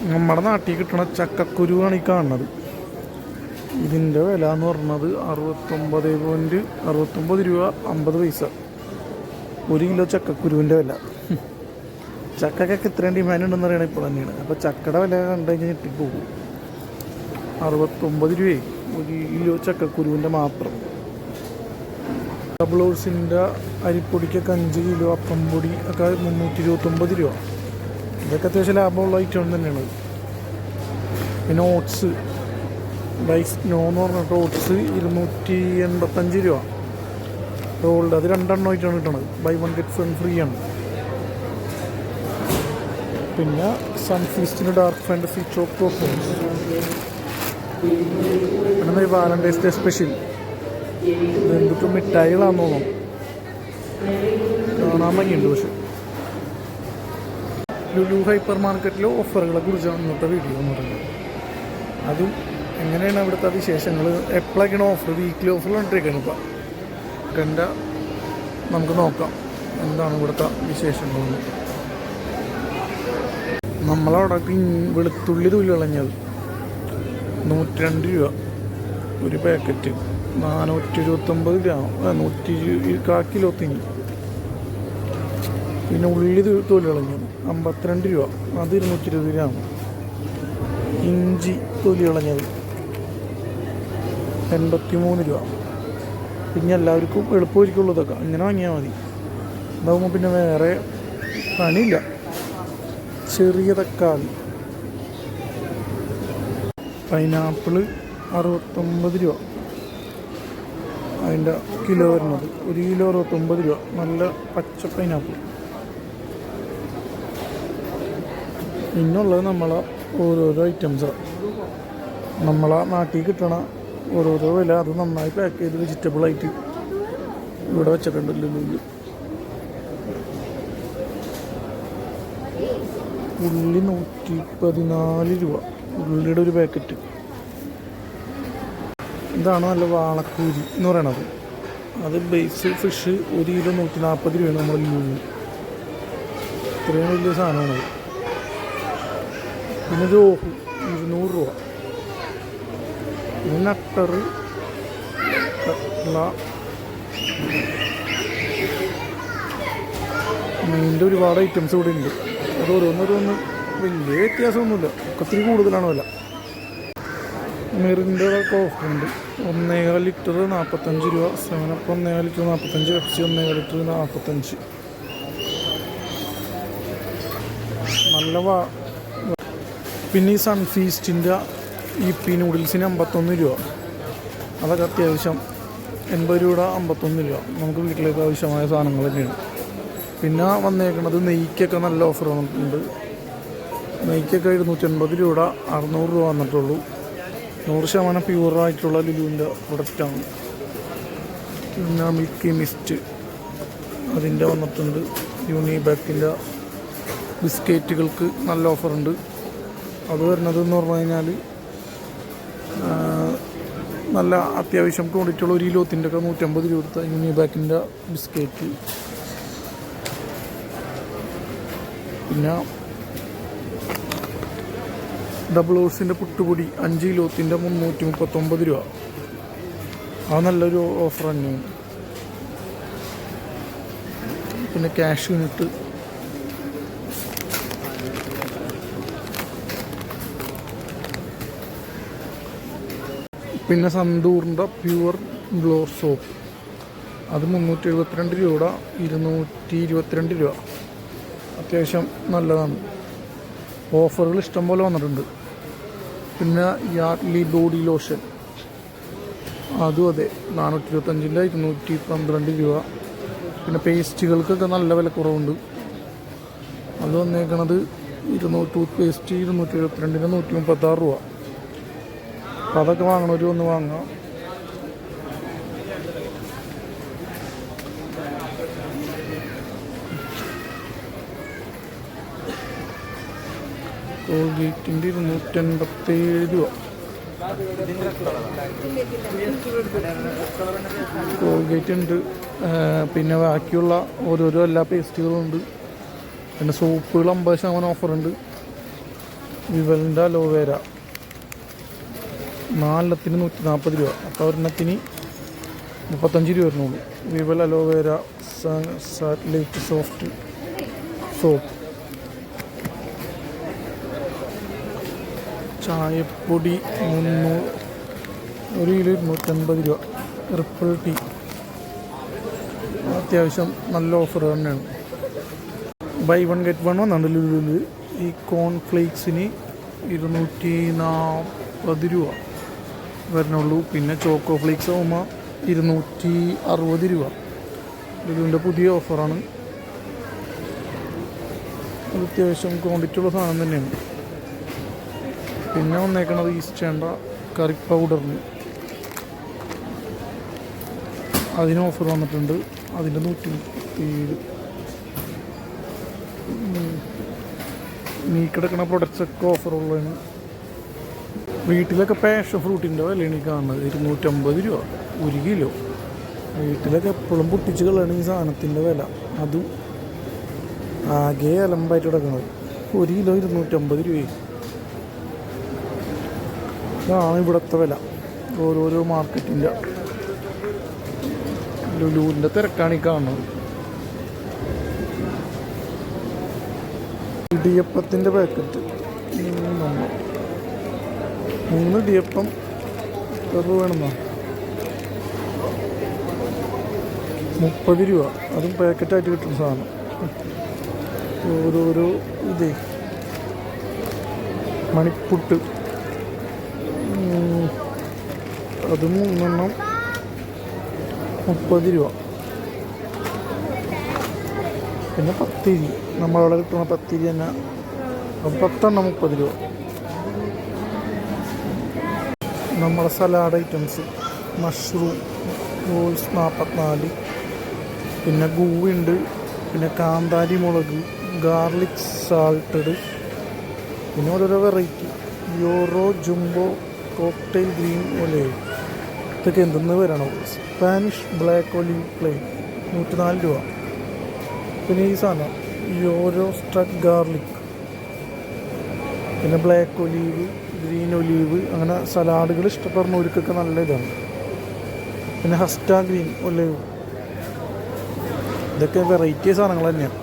നമ്മുടെ നാട്ടിൽ കിട്ടുന്ന ചക്കക്കുരുവാണ് ഈ കാണുന്നത്. ഇതിന്റെ വില എന്ന് പറഞ്ഞത് അറുപത്തൊമ്പത് പോയിന്റ് അറുപത്തൊമ്പത് രൂപ അമ്പത് പൈസ. ഒരു കിലോ ചക്കക്കുരുവിന്റെ വില. ചക്കക്കൊക്കെ ഇത്രയും ഡിമാൻഡ് ഉണ്ടെന്ന് അറിയണത് ഇപ്പോൾ തന്നെയാണ്. അപ്പോൾ ചക്കയുടെ വില കണ്ടു കഴിഞ്ഞാൽ ഞെട്ടിപ്പോകും. അറുപത്തൊമ്പത് രൂപയെ ഒരു കിലോ ചക്കക്കുരുവിന്റെ മാത്രം. ഡബിൾ ഓഴ്സിന്റെ അരിപ്പൊടിക്കൊക്കെ അഞ്ച് കിലോ അപ്പം പൊടി ഒക്കെ മുന്നൂറ്റി ഇരുപത്തൊമ്പത് രൂപ. ഇതൊക്കെ അത്യാവശ്യം ലാഭമുള്ള ഐറ്റം തന്നെയാണ്. പിന്നെ ഓട്സ് ബൈസ് നോ എന്ന് പറഞ്ഞിട്ട് ഓട്സ് ഇരുന്നൂറ്റി എൺപത്തഞ്ച് രൂപ. റോൾഡ് അത് രണ്ടെണ്ണം ആയിട്ടാണ് കിട്ടണത്. Buy one get one free ആണ്. പിന്നെ സൺഫീസ്റ്റിന് ഡാർക്ക് ഫാന്റസി ചോക്ക് ടോപ്പ് പിന്നെ വാലന്റൈൻസ് ഡേ സ്പെഷ്യൽ എന്തൊക്കെ മിഠായികളാണെന്ന് തോന്നുന്നു. കാണാൻ ഭംഗിയുണ്ട് പക്ഷെ. ലുലു ഹൈപ്പർ മാർക്കറ്റിലെ ഓഫറുകളെ കുറിച്ചാണ് ഇന്നത്തെ വീഡിയോ എന്ന് പറയുന്നത്. അതും എങ്ങനെയാണ് അവിടുത്തെ വിശേഷങ്ങൾ? എപ്പോഴൊക്കെയാണ് ഓഫർ വീക്ക്ലി കണ്ടിരിക്കുന്നത് ഇപ്പം എന്റെ നമുക്ക് നോക്കാം. എന്താണ് ഇവിടുത്തെ വിശേഷങ്ങളെന്ന് നമ്മളവിടെ വെളുത്തുള്ളി തുള്ളി കളഞ്ഞത്. നൂറ്റി രണ്ട് രൂപ ഒരു പാക്കറ്റ് നാനൂറ്റി ഇരുപത്തൊമ്പത് ഗ്രാം നൂറ്റി കാ കിലോ തിങ്ങി. പിന്നെ ഉള്ളി തൊലി കളഞ്ഞത് അമ്പത്തിരണ്ട് രൂപ. അത് ഇരുന്നൂറ്റി ഇരുപത് ഗ്രാം. ഇഞ്ചി തൊലി കളഞ്ഞത് എൺപത്തി മൂന്ന് രൂപ. പിന്നെ എല്ലാവർക്കും എളുപ്പമായിരിക്കുള്ളൂ ഇതൊക്കെ. ഇങ്ങനെ വാങ്ങിയാൽ മതി. ഇതാകുമ്പോൾ പിന്നെ വേറെ പണിയില്ല. ചെറിയ തക്കാളി. പൈനാപ്പിൾ അറുപത്തൊമ്പത് രൂപ. അതിന്റെ കിലോ വരുന്നത് ഒരു കിലോ അറുപത്തൊമ്പത് രൂപ. നല്ല പച്ച പൈനാപ്പിൾ പിന്നുള്ളത് നമ്മളെ ഓരോരോ ഐറ്റംസ് നമ്മളെ നാട്ടിൽ കിട്ടണ ഓരോരോ വില അത് നന്നായി പാക്ക് ചെയ്ത് വെജിറ്റബിൾ ആയിട്ട് ഇവിടെ വെച്ചിട്ടുണ്ടല്ലോ ഉള്ളി നൂറ്റി പതിനാല് രൂപ. ഉള്ളിയുടെ ഒരു പാക്കറ്റ് ഇതാണ് നല്ല വാളക്കൂരി എന്ന് പറയണത്. അത് ബേസ് ഫിഷ് ഒരു കിലോ നൂറ്റി നാൽപ്പത് രൂപയാണ് നമ്മൾ ഇത്രയും വലിയ സാധനമാണത്. പിന്നെ ഇരുന്നൂറ് രൂപ. പിന്നെ നട്ടർ മീനിന്റെ ഒരുപാട് ഐറ്റംസ് ഇവിടെ ഉണ്ട്. അത് ഓരോന്നോരോന്ന് വലിയ വ്യത്യാസമൊന്നുമില്ല. ഒത്തിരി കൂടുതലാണ് വില. മിറിന്റെ കോഫി ഉണ്ട്. ഒന്നേകാൽ ലിറ്റർ നാൽപ്പത്തഞ്ച് രൂപ. സെവനപ്പ് ഒന്നേകാൽ ലിറ്റർ നാൽപ്പത്തഞ്ച് പെപ്സി ഒന്നേകാൽ ലിറ്റർ നാൽപ്പത്തഞ്ച് നല്ല വാ പിന്നെ ഈ സൺഫീസ്റ്റിന്റെ ഈ പി നൂഡിൽസിന് അമ്പത്തൊന്ന് രൂപ. അതൊക്കെ അത്യാവശ്യം എൺപത് രൂപ അമ്പത്തൊന്ന് രൂപ. നമുക്ക് വീട്ടിലേക്ക് ആവശ്യമായ സാധനങ്ങൾ തന്നെയാണ്. പിന്നെ വന്നേക്കുന്നത് നെയ്ക്കൊക്കെ നല്ല ഓഫർ വന്നിട്ടുണ്ട്. നെയ്ക്കൊക്കെ ഇരുന്നൂറ്റി എൺപത് രൂപ അറുന്നൂറ് രൂപ വന്നിട്ടുള്ളൂ. നൂറ് ശതമാനം പ്യൂറായിട്ടുള്ള ലുലുവിന്റെ പ്രൊഡക്റ്റാണ് പിന്നെ മിൽക്കി മിസ്റ്റ് അതിന്റെ വന്നിട്ടുണ്ട്. യൂണിബാക്കിന്റെ ബിസ്ക്കറ്റുകൾക്ക് നല്ല ഓഫറുണ്ട് അത് വരുന്നത് എന്ന് പറഞ്ഞു കഴിഞ്ഞാൽ നല്ല അത്യാവശ്യം ക്വാണ്ടിറ്റിയുള്ള ഒരു ഇരുപത്തിന്റെ ഒക്കെ നൂറ്റമ്പത് രൂപത്തെ യൂണിബാക്കിന്റെ ബിസ്ക്കറ്റ് പിന്നെ ഡബിൾ ഓഴ്സിന്റെ പുട്ടുപൊടി അഞ്ച് കിലോത്തിന്റെ മുന്നൂറ്റി മുപ്പത്തൊമ്പത് രൂപ. അത് നല്ലൊരു ഓഫർ തന്നെയാണ്. പിന്നെ ക്യാഷ് യൂണിറ്റ് പിന്നെ സന്തൂറിന്റെ പ്യുവർ ഗ്ലോ സോപ്പ്. അത് മുന്നൂറ്റി എഴുപത്തിരണ്ട് രൂപ ഇരുന്നൂറ്റി ഇരുപത്തിരണ്ട് രൂപ. അത്യാവശ്യം നല്ലതാണ്. ഓഫറുകൾ ഇഷ്ടം പോലെ വന്നിട്ടുണ്ട്. പിന്നെ യാർഡ്ലി ബോഡി ലോഷൻ. അതും അതെ നാനൂറ്റി ഇരുപത്തഞ്ചിന്റെ ഇരുന്നൂറ്റി പന്ത്രണ്ട് രൂപ. പിന്നെ പേസ്റ്റുകൾക്കൊക്കെ നല്ല വില കുറവുണ്ട്. അത് വന്നേക്കണത് ഇരുന്നൂറ് ടൂത്ത് പേസ്റ്റ് ഇരുന്നൂറ്റി എഴുപത്തിരണ്ടിന് നൂറ്റി മുപ്പത്താറ് രൂപ. അപ്പോൾ അതൊക്കെ ഒരു ഒന്ന് വാങ്ങാം. കോൾഗേറ്റിന്റെ ഇരുന്നൂറ്റൻപത്തേഴ് രൂപ. കോൾഗേറ്റ് ഉണ്ട്. പിന്നെ ബാക്കിയുള്ള ഓരോരോ എല്ലാ പേസ്റ്റുകളും ഉണ്ട്. പിന്നെ സോപ്പുകൾ അമ്പത് ശതമാനം ഓഫറുണ്ട് വിവലിന്റെ അലോവേര. നാലെണ്ണത്തിന് നൂറ്റി നാൽപ്പത് രൂപ. അപ്പോൾ ഒരെണ്ണത്തിന് മുപ്പത്തഞ്ച് രൂപ വരുന്നുള്ളൂ. Vivel aloe vera satellite soft soap. ചായപ്പൊടി മുന്നൂറ് ഒരു കിലോ ഇരുന്നൂറ്റൻപത് രൂപ. Ripple tea. അത്യാവശ്യം നല്ല ഓഫർ തന്നെയാണ്. ബൈ വൺ ഗെറ്റ് വൺ വന്നുണ്ട് ലുലുവിൽ ഈ കോൺഫ്ലേക്സിന് ഇരുന്നൂറ്റി നാൽപ്പത് രൂപ. വരണുള്ളൂ പിന്നെ ചോക്കോ ഫ്ലേക്സ് ആകുമ്പോൾ ഇരുന്നൂറ്റി അറുപത് രൂപ. ലുലുവിന്റെ പുതിയ ഓഫറാണ് അത് അത്യാവശ്യം ക്വാണ്ടിറ്റി ഉള്ള സാധനം തന്നെയാണ്. പിന്നെ വന്നേക്കണത് ഈസ്റ്റേണ്ട കറി പൗഡറിന് അതിന് ഓഫർ വന്നിട്ടുണ്ട്. അതിന്റെ നൂറ്റി മുപ്പത്തേഴ് നീ കിടക്കുന്ന പ്രൊഡക്ട്സ് ഒക്കെ ഓഫർ ഉള്ളതാണ്. വീട്ടിലൊക്കെ പാഷൻ ഫ്രൂട്ടിന്റെ വിലയാണ് ഈ കാണുന്നത്. ഇരുന്നൂറ്റമ്പത് രൂപ ഒരു കിലോ വീട്ടിലൊക്കെ എപ്പോഴും പൊട്ടിച്ച് കളയാണ് ഈ സാധനത്തിന്റെ വില. അതും ആകെ അലമ്പായിട്ട് കിടക്കുന്നത്. ഒരു കിലോ ഇരുന്നൂറ്റമ്പത് രൂപയും. ഇതാണ് ഇവിടുത്തെ വില. ഓരോരോ മാർക്കറ്റിന്റെ. ലുലുവിന്റെ തിരക്കാണ് ഈ കാണുന്നത്. ഇടിയപ്പത്തിന്റെ പാക്കറ്റ് മൂന്ന് ഇടിയപ്പം എത്ര വേണമെന്നോ മുപ്പത് രൂപ. അതും പാക്കറ്റായിട്ട് കിട്ടുന്ന സാധനം. ഓരോരോ ഇതേ. മണിപ്പുട്ട്. അതും മൂന്നെണ്ണം മുപ്പത് രൂപ. പിന്നെ പത്തിരി. നമ്മളവിടെ കിട്ടുന്ന പത്തിരി തന്നെ. പത്തെണ്ണം മുപ്പത് രൂപ. നമ്മളെ സലാഡ് ഐറ്റംസ് മഷ്റൂം റോൾസ് നാൽപ്പത്തിനാല് പിന്നെ ഗൂവുണ്ട് പിന്നെ കാന്താരി മുളക് ഗാർലിക് സാൾട്ടഡ് പിന്നെ ഓരോരോ variety Yoro jumbo cocktail green olive ഇതൊക്കെ എന്തെന്ന് വരണോ? സ്പാനിഷ് ബ്ലാക്ക് ഒലീവ് പ്ലെയിൻ നൂറ്റിനാല് രൂപ. പിന്നെ ഈ സാധനം യോരോ സ്ട്രക്ക് ഗാർലിക് പിന്നെ ബ്ലാക്ക് ഒലീവ് ഗ്രീൻ ഒലീവ് അങ്ങനെ സലാഡുകൾ ഇഷ്ടപ്പെടുന്നവർക്കൊക്കെ നല്ല ഇതാണ്. പിന്നെ ഹസ്റ്റ ഗ്രീൻ ഒലീവ്. ഇതൊക്കെ വെറൈറ്റി സാധനങ്ങൾ തന്നെയാണ്